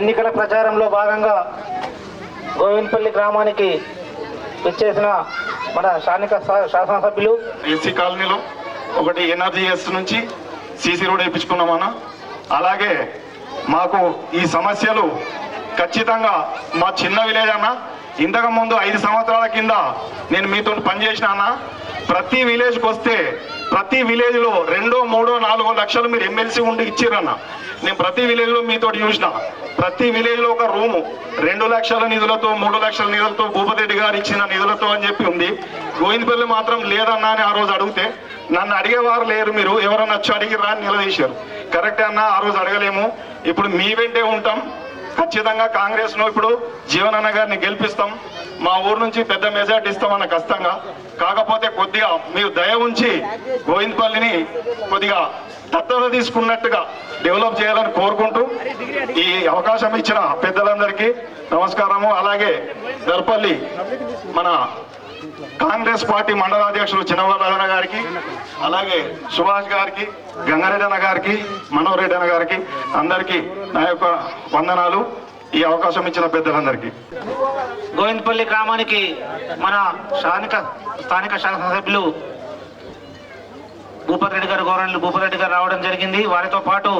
ఎన్నికల ప్రచారంలో భాగంగా గోవిందపల్లి గ్రామానికి విచ్చేసిన మన స్థానిక శా- శాసనసభ్యులు ఏసీ కాలనీలో ఒకటి ఎన్ఆర్జీఎస్ నుంచి సీసీ రోడ్ వేయించుకున్నామన్న. అలాగే మాకు ఈ సమస్యలు ఖచ్చితంగా మా చిన్న విలేజ్ అన్న. ఇంతకు ముందు ఐదు సంవత్సరాల కింద నేను మీతో పనిచేసిన అన్న. ప్రతి విలేజ్కి వస్తే ప్రతి విలేజ్లో రెండో మూడో నాలుగో లక్షలు మీరు ఎమ్మెల్సీ ఉండి ఇచ్చిరన్న. నేను ప్రతి విలేజ్లో మీతో చూసిన. ప్రతి విలేజ్లో ఒక రూము రెండు లక్షల నిధులతో మూడు లక్షల నిధులతో భూపతిరెడ్డి గారు ఇచ్చిన నిధులతో అని చెప్పి ఉంది. గోవిందపల్లి మాత్రం లేదన్నా అని ఆ రోజు అడిగితే నన్ను అడిగేవారు లేరు మీరు. ఎవరన్నా వచ్చి అడిగిరా అని నిలదీశారు. కరెక్ట్ అన్న ఆ రోజు అడగలేము. ఇప్పుడు మీ వెంటే ఉంటాం. ఖచ్చితంగా కాంగ్రెస్ను ఇప్పుడు జీవనన్న గారిని గెలిపిస్తాం. మా ఊరు నుంచి పెద్ద మెజార్టీ ఇస్తామన్న ఖచ్చితంగా. కాకపోతే కొద్దిగా మీరు దయ ఉంచి గోవిందపల్లిని కొద్దిగా దత్తత తీసుకున్నట్టుగా డెవలప్ చేయాలని కోరుకుంటూ ఈ అవకాశం ఇచ్చిన పెద్దలందరికీ నమస్కారము. అలాగే దర్పల్లి మన కాంగ్రెస్ పార్టీ మండల అధ్యక్షులు చిన్నవరాజన గారికి అలాగే సుభాష్ గారికి గంగారెడ్డి అన్న గారికి మనోహర్ రెడ్డి అన్న గారికి అందరికీ నా యొక్క వందనాలు. ఈ అవకాశం ఇచ్చిన పెద్దలందరికీ. గోవిందపల్లి గ్రామానికి మన స్థానిక స్థానిక శాసనసభ్యులు భూపతి రెడ్డి గారు గౌరవనీయులు భూపతి రెడ్డి గారు రావడం జరిగింది. వారితో పాటు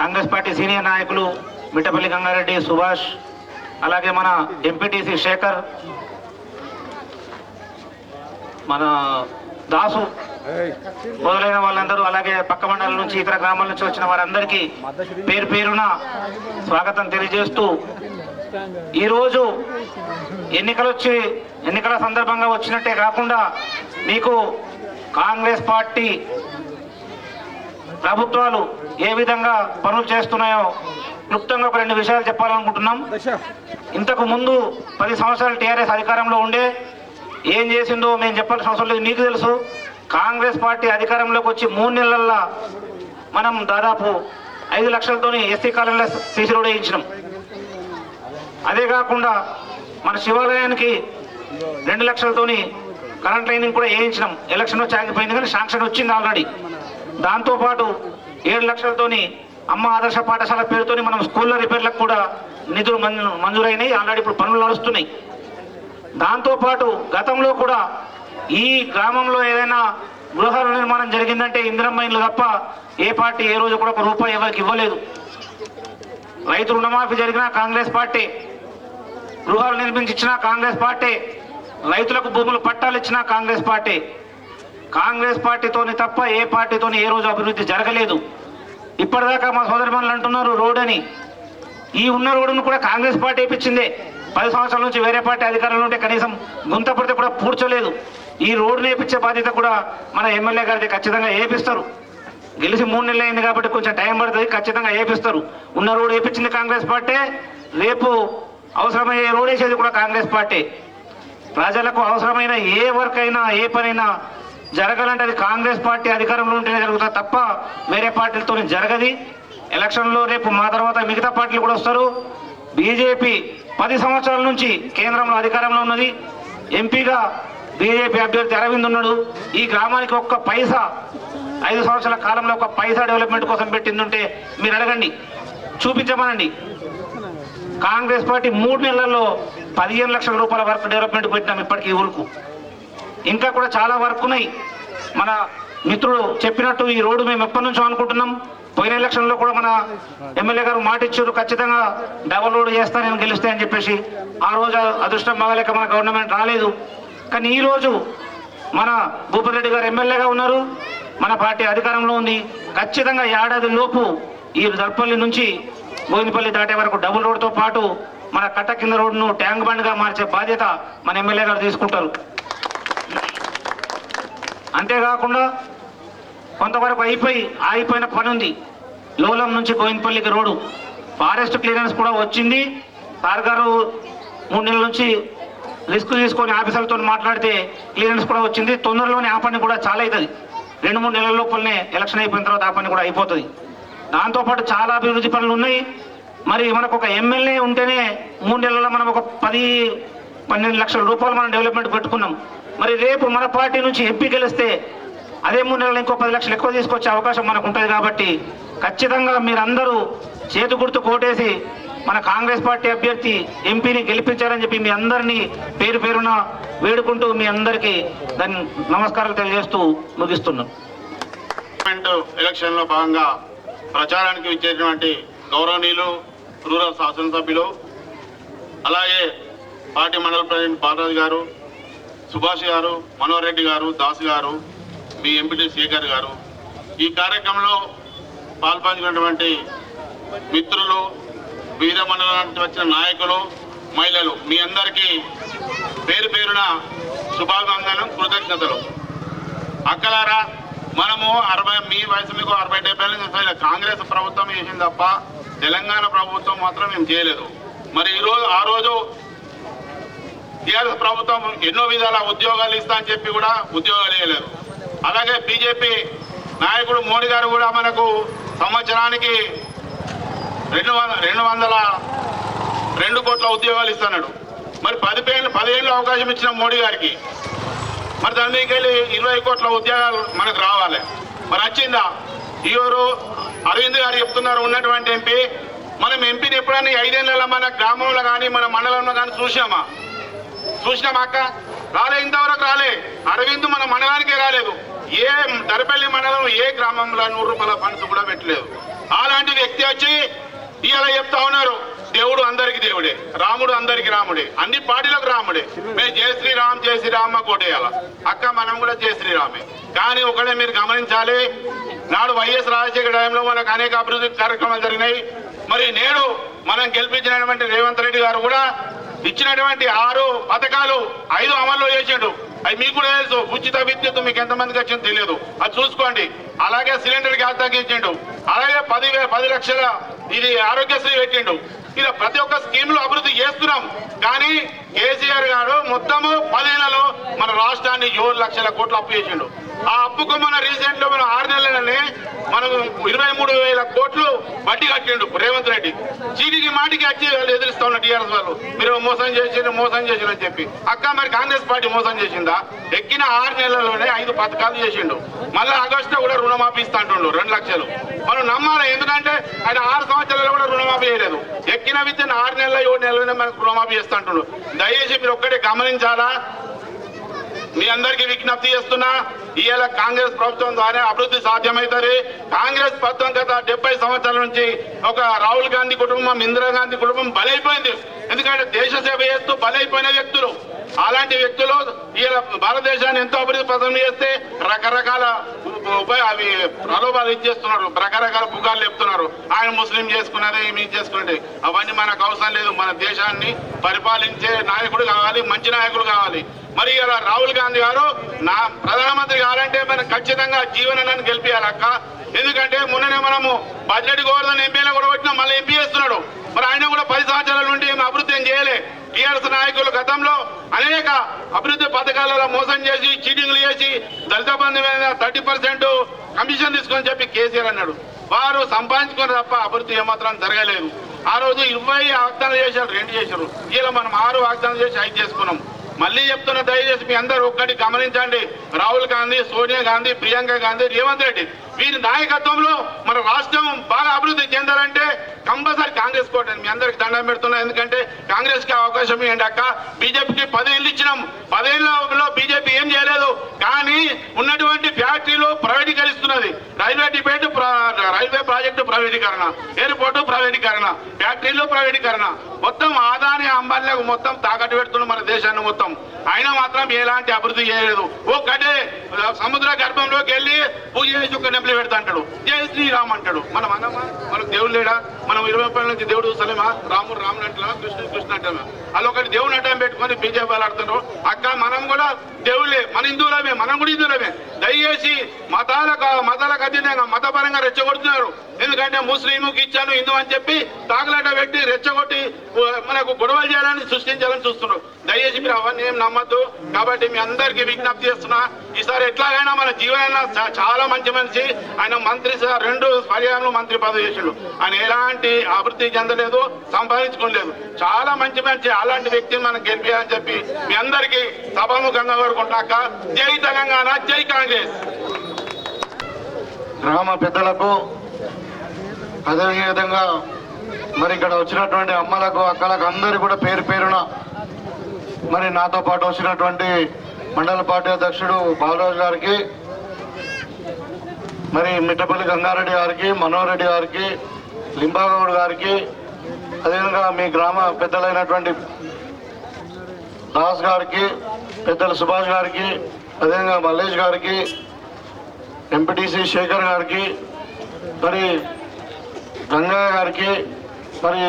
కాంగ్రెస్ పార్టీ సీనియర్ నాయకులు మిట్టపల్లి గంగారెడ్డి సుభాష్ అలాగే మన ఎంపీటీసీ శేఖర్ మన దాసు మొదలైన వాళ్ళందరూ అలాగే పక్క మండలం నుంచి ఇతర గ్రామాల నుంచి వచ్చిన వారందరికీ పేరు పేరున స్వాగతం తెలియజేస్తూ ఈరోజు ఎన్నికలు వచ్చి ఎన్నికల సందర్భంగా వచ్చినట్టే కాకుండా మీకు కాంగ్రెస్ పార్టీ ప్రభుత్వాలు ఏ విధంగా పనులు చేస్తున్నాయో క్లుప్తంగా ఒక రెండు విషయాలు చెప్పాలనుకుంటున్నాం. ఇంతకు ముందు పది సంవత్సరాలు టీఆర్ఎస్ అధికారంలో ఉండే ఏం చేసిందో మేము చెప్పాల్సిన అవసరం లేదు నీకు తెలుసు. కాంగ్రెస్ పార్టీ అధికారంలోకి వచ్చి మూడు నెలల్లో మనం దాదాపు ఐదు లక్షలతోని ఎస్సీ కాలంలో సీసీ రోడ్ వేయించినాం. అదే కాకుండా మన శివాలయానికి రెండు లక్షలతోని కరెంట్ లైనింగ్ కూడా వేయించినాం. ఎలక్షన్ వచ్చి ఆగిపోయింది కానీ శాంక్షన్ వచ్చింది ఆల్రెడీ. దాంతోపాటు ఏడు లక్షలతోని అమ్మ ఆదర్శ పాఠశాల పేరుతోని మనం స్కూళ్ళ రిపేర్లకు కూడా నిధులు మంజూ మంజూరైనాయి. ఆల్రెడీ ఇప్పుడు పనులు నడుస్తున్నాయి. దాంతోపాటు గతంలో కూడా ఈ గ్రామంలో ఏదైనా గృహాల నిర్మాణం జరిగిందంటే ఇందిరమ్మ ఇల్లు తప్ప ఏ పార్టీ ఏ రోజు కూడా ఒక రూపాయి ఎవరికి ఇవ్వలేదు. రైతు రుణమాఫీ జరిగినా కాంగ్రెస్ పార్టీ గృహాలు నిర్మించి కాంగ్రెస్ పార్టీ రైతులకు భూములు పట్టాలు ఇచ్చినా కాంగ్రెస్ పార్టీ. కాంగ్రెస్ పార్టీతోని తప్ప ఏ పార్టీతోని ఏ రోజు అభివృద్ధి జరగలేదు. ఇప్పటిదాకా మా సోదరిమణులు అంటున్నారు రోడ్ అని ఈ ఉన్న రోడ్డును కూడా కాంగ్రెస్ పార్టీ ఇప్పించిందే పది సంవత్సరాల నుంచి వేరే పార్టీ అధికారంలో ఉంటే కనీసం గుంత పడితే కూడా పూడ్చలేదు. ఈ రోడ్డు వేయించే బాధ్యత కూడా మన ఎమ్మెల్యే గారిది ఖచ్చితంగా వేపిస్తారు గెలిచి మూడు నెలలు అయింది కాబట్టి కొంచెం టైం పడుతుంది ఖచ్చితంగా వేపిస్తారు ఉన్న రోడ్ వేయించింది కాంగ్రెస్ పార్టీ రేపు అవసరమయ్యే రోడ్ వేసేది కూడా కాంగ్రెస్ పార్టీ. ప్రజలకు అవసరమైన ఏ వర్క్ అయినా ఏ పనైనా జరగాలంటే అది కాంగ్రెస్ పార్టీ అధికారంలో ఉంటేనే జరుగుతుంది తప్ప వేరే పార్టీలతో జరగది. ఎలక్షన్లో రేపు మా తర్వాత మిగతా పార్టీలు కూడా వస్తారు. బీజేపీ పది సంవత్సరాల నుంచి కేంద్రంలో అధికారంలో ఉన్నది. ఎంపీగా బీజేపీ అభ్యర్థి అరవింద్ ఉన్నాడు. ఈ గ్రామానికి ఒక్క పైసా ఐదు సంవత్సరాల కాలంలో ఒక పైసా డెవలప్మెంట్ కోసం పెట్టిందంటే మీరు అడగండి. చూపించమనండి. కాంగ్రెస్ పార్టీ మూడు నెలల్లో పదిహేను లక్షల రూపాయల వర్క్ డెవలప్మెంట్ పెట్టినాం ఇప్పటికీ ఊరుకు. ఇంకా కూడా చాలా వర్క్ ఉన్నాయి. మన మిత్రుడు చెప్పినట్టు ఈ రోడ్డు మేము ఎప్పటి నుంచో అనుకుంటున్నాం. పోయిన ఎలక్షన్లో కూడా మన ఎమ్మెల్యే గారు మాట ఇచ్చారు ఖచ్చితంగా డబల్ రోడ్ చేస్తా నేను గెలుస్తాయని చెప్పేసి. ఆ రోజు అదృష్టం బాగలేక మన గవర్నమెంట్ రాలేదు. కానీ ఈరోజు మన భూపతిరెడ్డి గారు ఎమ్మెల్యేగా ఉన్నారు. మన పార్టీ అధికారంలో ఉంది. ఖచ్చితంగా ఏడాది లోపు ఈ దర్పల్లి నుంచి బోయినపల్లి దాటే వరకు డబుల్ రోడ్తో పాటు మన కట్ట కింద రోడ్ను ట్యాంక్ బండ్గా మార్చే బాధ్యత మన ఎమ్మెల్యే గారు తీసుకుంటారు. అంతేకాకుండా కొంతవరకు అయిపోయి ఆగిపోయిన పని ఉంది. లోలం నుంచి గోవిందపల్లికి రోడ్డు. ఫారెస్ట్ క్లియరెన్స్ కూడా వచ్చింది. సార్ గారు మూడు నెలల నుంచి రిస్క్ తీసుకొని ఆఫీసర్లతో మాట్లాడితే క్లియరెన్స్ కూడా వచ్చింది. తొందరలోనే ఆ పని కూడా చాలా అవుతుంది. రెండు మూడు నెలల లోపలనే ఎలక్షన్ అయిపోయిన తర్వాత ఆ పని కూడా అయిపోతుంది. దాంతోపాటు చాలా అభివృద్ధి పనులు ఉన్నాయి. మరి మనకు ఒక ఎమ్మెల్యే ఉంటేనే మూడు నెలల్లో మనం ఒక పది పన్నెండు లక్షల రూపాయలు మనం డెవలప్మెంట్ పెట్టుకున్నాం. మరి రేపు మన పార్టీ నుంచి ఎంపీ గెలిస్తే అదే మూడు నెలలు ఇంకో పది లక్షలు ఎక్కువ తీసుకొచ్చే అవకాశం మనకు ఉంటుంది కాబట్టి ఖచ్చితంగా మీరందరూ చేతి గుర్తు కోటేసి మన కాంగ్రెస్ పార్టీ అభ్యర్థి ఎంపీని గెలిపించారని చెప్పి మీ అందరినీ పేరు పేరున వేడుకుంటూ మీ అందరికీ దాన్ని నమస్కారాలు తెలియజేస్తూ ముగిస్తున్నాను. పార్లమెంటు ఎలక్షన్లో భాగంగా ప్రచారానికి ఇచ్చేటువంటి గౌరవనీయులు రూరల్ శాసనసభ్యులు అలాగే పార్టీ మండల ప్రెసిడెంట్ బాలరాజు గారు సుభాష్ గారు మనోహర్ రెడ్డి గారు దాస్ గారు మీ ఎంపీటీ శేఖర్ గారు. ఈ కార్యక్రమంలో పాల్పంచుకున్నటువంటి మిత్రులు వివిధ నుంచి వచ్చిన నాయకులు మహిళలు మీ అందరికీ పేరు పేరున శుభాకాంక్షలు కృతజ్ఞతలు. అక్కలారా మనము అరవై మీ వయసు మీకు అరవై డెబ్బై నుంచి కాంగ్రెస్ ప్రభుత్వం చేసింది తప్ప తెలంగాణ ప్రభుత్వం మాత్రం మేము చేయలేదు. మరి ఈ రోజు ఆ రోజు టీఆర్ఎస్ ప్రభుత్వం ఎన్నో విధాల ఉద్యోగాలు ఇస్తా అని చెప్పి కూడా ఉద్యోగాలు ఇవ్వలేదు. అలాగే బీజేపీ నాయకుడు మోడీ గారు కూడా మనకు సంవత్సరానికి రెండు వంద రెండు వందల రెండు కోట్ల ఉద్యోగాలు ఇస్తున్నాడు. మరి పది పేర్లు పదిహేళ్ళు అవకాశం ఇచ్చిన మోడీ గారికి. మరి దాని మీదకి వెళ్ళి ఇరవై కోట్ల ఉద్యోగాలు మనకు రావాలి. మరి వచ్చిందా ఈరోజు అరవింద్ గారు చెప్తున్నారు ఉన్నటువంటి ఎంపీ. మనం ఎంపీని ఎప్పుడైనా ఐదేళ్ళలో మన గ్రామంలో కానీ మన మండలంలో కానీ చూసామా చూసినామా అక్క? రాలే ఇంతవరకు రాలే. అరవింద్ మన మండలానికే రాలేదు. ఏ దరపల్లి మండలం ఏ గ్రామంలో నూరు రూపాయల ఫండ్స్ కూడా పెట్టలేదు. అలాంటి వ్యక్తి వచ్చి ఇలా చెప్తా ఉన్నారు దేవుడు అందరికి దేవుడే రాముడు అందరికి రాముడే అన్ని పార్టీలకు రాముడే. మేము జయ శ్రీరామ్ జయ శ్రీరామ్మ కోటేయాల అక్క మనం కూడా జయ శ్రీరామే. కానీ ఒకటే మీరు గమనించాలి నాడు వైఎస్ రాజశేఖర టైంలో మనకు అనేక అభివృద్ధి కార్యక్రమాలు జరిగినాయి. మరి నేడు మనం గెలిపించినటువంటి రేవంత్ రెడ్డి గారు కూడా ఇచ్చినటువంటి ఆరు పథకాలు ఐదు అమల్లో చేసిండు. అవి మీకు కూడా తెలుసు ఉచిత విద్యుత్ మీకు ఎంతమందికి వచ్చిందో తెలియదు. అది చూసుకోండి. అలాగే సిలిండర్ గ్యాస్ తగ్గించిండు. అలాగే పది పది లక్షల ఇది ఆరోగ్యశ్రీ పెట్టిండు. ఇలా ప్రతి ఒక్క స్కీమ్లో అభివృద్ధి చేస్తున్నాం. కానీ కేసీఆర్ గారు మొత్తము పదేళ్ళలో మన రాష్ట్రాన్ని ఏడు లక్షల కోట్లు అప్పు చేసిండు. ఆ అప్పుకు మన రీసెంట్లో మన ఆరు నెలలనే మనం ఇరవై మూడు వేల కోట్లు వడ్డీ కట్టిండు రేవంత్ రెడ్డి. చీటికి మాటికి వచ్చి వాళ్ళు ఎదిరిస్తా ఉన్న టీఆర్ఎస్ వాళ్ళు. మీరు మోసం చేసిండ్రు మోసం చేసిండ్రు అని చెప్పి. అక్క మరి కాంగ్రెస్ పార్టీ మోసం చేసిందా? ఎక్కిన ఆరు నెలల్లోనే ఐదు పథకాలు చేసిండు. మళ్ళీ ఆగస్టులో కూడా రుణమాఫీ ఇస్తా అంటుండు రెండు లక్షలు. మనం నమ్మాలి ఎందుకంటే ఆయన ఆరు సంవత్సరాలు కూడా రుణమాఫీ చేయలేదు. ఎక్కిన విద్యను ఆరు నెలల ఏడు నెలలోనే మనకు రుణమాఫీ చేస్తా అంటుండు. దయచేసి మీరు ఒక్కటే గమనించాలా? మీ అందరికీ విజ్ఞప్తి చేస్తున్నా ఇవాళ కాంగ్రెస్ ప్రభుత్వం ద్వారా అభివృద్ధి సాధ్యమవుతుంది కాంగ్రెస్ ప్రభుత్వం గత డెబ్బై సంవత్సరాల నుంచి ఒక రాహుల్ గాంధీ కుటుంబం ఇందిరాగాంధీ కుటుంబం బలైపోయింది. ఎందుకంటే దేశ సేవ చేస్తూ బలైపోయిన వ్యక్తులు. అలాంటి వ్యక్తులు ఇలా భారతదేశాన్ని ఎంతో అభివృద్ధి పదం చేస్తే రకరకాల ఉప- అవి ప్రలోభాలు ఇచ్చేస్తున్నారు. రకరకాల పుకార్లు చెప్తున్నారు ఆయన ముస్లిం చేసుకున్నది మేము చేసుకున్నది. అవన్నీ మనకు అవసరం లేదు. మన దేశాన్ని పరిపాలించే నాయకుడు కావాలి మంచి నాయకుడు కావాలి. మరి ఇలా రాహుల్ గాంధీ గారు నా ప్రధానమంత్రి గారంటే మనం ఖచ్చితంగా జీవనాన్ని గెలిపియాలక్క ఎందుకంటే మొన్ననే మనము బడ్జెట్ గోవర్ధన్ ఎంపీలో కూడా వచ్చిన మళ్ళీ ఎంపీ చేస్తున్నాడు. మరి ఆయన కూడా పది సంవత్సరాల నుండి ఏం అభివృద్ధి ఏం చేయలే. టీఆర్ఎస్ నాయకులు గతంలో అనేక అభివృద్ధి పథకాలలో మోసం చేసి చీటింగ్లు చేసి దళిత బంధు మీద థర్టీ పర్సెంట్ కమిషన్ తీసుకొని చెప్పి కేసీఆర్ అన్నాడు. వారు సంపాదించుకుని తప్ప అభివృద్ధి ఏమాత్రం జరగలేదు. ఆ రోజు ఇరవై వాగ్దానాలు చేశారు రెండు చేశారు. ఇలా మనం ఆరు వాగ్దానాలు చేసి ఐదు చేసుకున్నాం. మళ్ళీ చెప్తున్న దయచేసి మీ అందరూ ఒక్కటి గమనించండి. రాహుల్ గాంధీ సోనియా గాంధీ ప్రియాంక గాంధీ రేవంత్ రెడ్డి వీరి నాయకత్వంలో మన రాష్ట్రం బాగా అభివృద్ధి చెందాలంటే కంపల్సరీ కాంగ్రెస్ కోటని మీ అందరికి దండం పెడుతున్నా. ఎందుకంటే కాంగ్రెస్కి అవకాశం ఏంటి అక్క? బీజేపీకి పదేళ్ళు ఇచ్చినాం. పదేళ్ళలో బీజేపీ ఏం చేయలేదు. కానీ ఉన్నటువంటి ఫ్యాక్టరీలు ప్రైవేటీకరిస్తున్నది. రైల్వే డిబేట్ రైల్వే ప్రాజెక్టు ప్రైవేటీకరణ ఎయిర్పోర్టు ప్రైవేటీకరణ ఫ్యాక్టరీలు ప్రైవేటీకరణ. మొత్తం ఆధార్ అంబానీలకు మొత్తం తాకట్టు పెడుతున్న మన దేశాన్ని మొత్తం. అయినా మాత్రం ఎలాంటి అభివృద్ధి చేయలేదు. ఒక్కటే సముద్ర గర్భంలోకి వెళ్ళి పూజ చేసి ఒక నెంపలు పెడతా అంటాడు. జై శ్రీరామ్ అంటాడు. మనం అన్నమా మనకు దేవుడు లేడా? మనం ఇరవై రూపాయల నుంచి దేవుడు చూస్తలేమా రాముడు రాముడు అంటున్నా కృష్ణుడు కృష్ణ అంటామా అలా ఒకటి దేవుని అడ్డం పెట్టుకొని బీజేపీ వాళ్ళు ఆడుతున్నారు అక్క మనం కూడా దేవుళ్ళే మన హిందువులమే మనం కూడా హిందువులమే. దయచేసి మతాల మతాలకు అతీతంగా మతపరంగా రెచ్చగొడుతున్నారు. ఎందుకంటే ముస్లింకి ఇచ్చాను హిందూ అని చెప్పి తాగులాట పెట్టి రెచ్చగొట్టి మనకు గొడవలు చేయాలని సృష్టించాలని చూస్తున్నారు దయచేసి మీరు అవన్నీ ఏం నమ్మద్దు. కాబట్టి మీ అందరికీ విజ్ఞప్తి చేస్తున్నా ఈసారి ఎట్లాగైనా మన జీవన చాలా మంచి మనిషి. ఆయన మంత్రి సార్ రెండు పర్యాయంలో మంత్రి పదవి చేసిండు. ఆయన ఎలాంటి అభివృద్ధి చెందలేదు సంపాదించుకోలేదు. చాలా మంచి మంచి అలాంటి వ్యక్తిని మనం గెలిపించాలని చెప్పి మీ అందరికీ సభాముఖంగా కోరుకుంటాక జై తెలంగాణ జై కాంగ్రెస్. గ్రామ పెద్దలకు అదేవిధంగా మరి ఇక్కడ వచ్చినటువంటి అమ్మలకు అక్కలకు అందరు కూడా పేరు పేరున మరి నాతో పాటు వచ్చినటువంటి మండల పార్టీ అధ్యక్షుడు బాలరాజు గారికి మరి మిట్టపల్లి గంగారెడ్డి గారికి మనోహర్ రెడ్డి గారికి లింబాగౌడ్ గారికి అదేవిధంగా మీ గ్రామ పెద్దలైనటువంటి దాస్ గారికి పెద్దల సుభాష్ గారికి అదేవిధంగా మల్లేష్ గారికి ఎంపీటీసీ శేఖర్ గారికి మరి గంగా గారికి మరి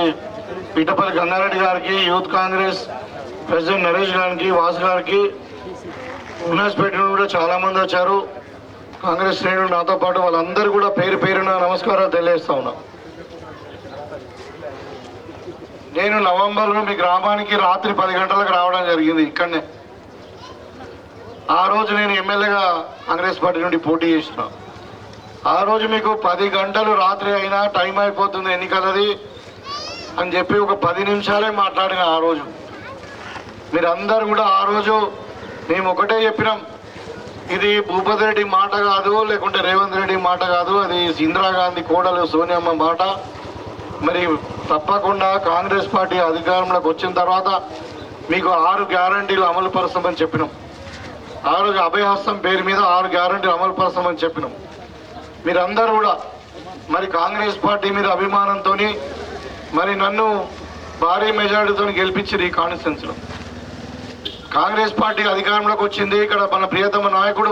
పిటపల్లి గంగారెడ్డి గారికి యూత్ కాంగ్రెస్ ప్రెసిడెంట్ నరేష్ గారికి వాసు గారికి ఉల్లాస్పేట నుండి కూడా చాలామంది వచ్చారు. కాంగ్రెస్ శ్రేణులు నాతో పాటు వాళ్ళందరూ కూడా పేరు పేరున నమస్కారాలు తెలియజేస్తా ఉన్నా. నేను నవంబర్లో మీ గ్రామానికి రాత్రి పది గంటలకు రావడం జరిగింది ఇక్కడనే. ఆ రోజు నేను ఎమ్మెల్యేగా కాంగ్రెస్ పార్టీ నుండి పోటీ చేసిన. ఆ రోజు మీకు పది గంటలు రాత్రి అయినా టైం అయిపోతుంది ఎన్నికలది. అని చెప్పి ఒక పది నిమిషాలే మాట్లాడిన ఆ రోజు. మీరందరూ కూడా ఆ రోజు మేము ఒకటే చెప్పినాం. ఇది భూపతి రెడ్డి మాట కాదు లేకుంటే రేవంత్ రెడ్డి మాట కాదు అది ఇందిరాగాంధీ కోడలు సోనియమ్మ మాట. మరి తప్పకుండా కాంగ్రెస్ పార్టీ అధికారంలోకి వచ్చిన తర్వాత మీకు ఆరు గ్యారంటీలు అమలు పరుస్తామని చెప్పినాం. ఆరు అభయహస్తం పేరు మీద ఆరు గ్యారంటీలు అమలు పరుస్తామని చెప్పినాం. మీరందరూ కూడా మరి కాంగ్రెస్ పార్టీ మీద అభిమానంతో మరి నన్ను భారీ మెజారిటీతో గెలిపించారు ఈ కాన్స్టిట్యున్సీలో. కాంగ్రెస్ పార్టీ అధికారంలోకి వచ్చింది. ఇక్కడ మన ప్రియతమ నాయకుడు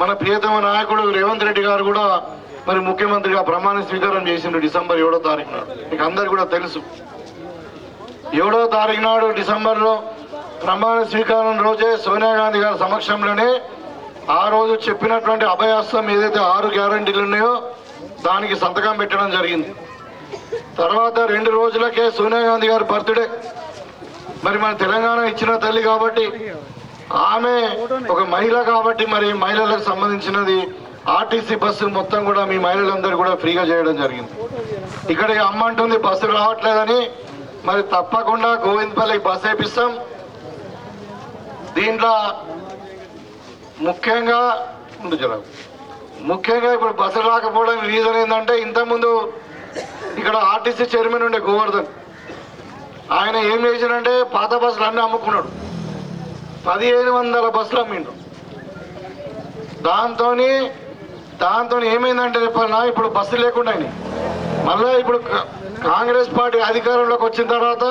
మన ప్రియతమ నాయకుడు రేవంత్ రెడ్డి గారు కూడా మరి ముఖ్యమంత్రిగా ప్రమాణ స్వీకారం చేసిండు డిసెంబర్ ఏడో తారీఖు నాడు. మీకు అందరు కూడా తెలుసు. ఏడో తారీఖు నాడు డిసెంబర్లో ప్రమాణ స్వీకారం రోజే సోనియా గాంధీ గారి సమక్షంలోనే ఆ రోజు చెప్పినటువంటి అభయాస్తం ఏదైతే ఆరు గ్యారంటీలు ఉన్నాయో దానికి సంతకం పెట్టడం జరిగింది. తర్వాత రెండు రోజులకే సోనియా గాంధీ గారి బర్త్డే. మరి మన తెలంగాణ ఇచ్చిన తల్లి కాబట్టి ఆమె ఒక మహిళ కాబట్టి మరి మహిళలకు సంబంధించినది ఆర్టీసీ బస్సు మొత్తం కూడా మీ మహిళలందరూ కూడా ఫ్రీగా చేయడం జరిగింది. ఇక్కడ అమ్మ అంటుంది బస్సు రావట్లేదని మరి తప్పకుండా గోవిందపల్లికి బస్సు వేపిస్తాం. దీంట్లో ముఖ్యంగా ముందు ముఖ్యంగా ఇప్పుడు బస్సు రాకపోవడం రీజన్ ఏంటంటే ఇంతకుముందు ఇక్కడ ఆర్టీసీ చైర్మన్ ఉండే గోవర్ధన్. ఆయన ఏం చేశాడంటే పాత బస్సులు అన్నీ అమ్ముకున్నాడు. పదిహేను వందల బస్సులు అమ్మిండు. దాంతో దాంతో ఏమైందంటే చెప్పాలన్నా ఇప్పుడు బస్సు లేకుండా మళ్ళీ మళ్ళా ఇప్పుడు కాంగ్రెస్ పార్టీ అధికారంలోకి వచ్చిన తర్వాత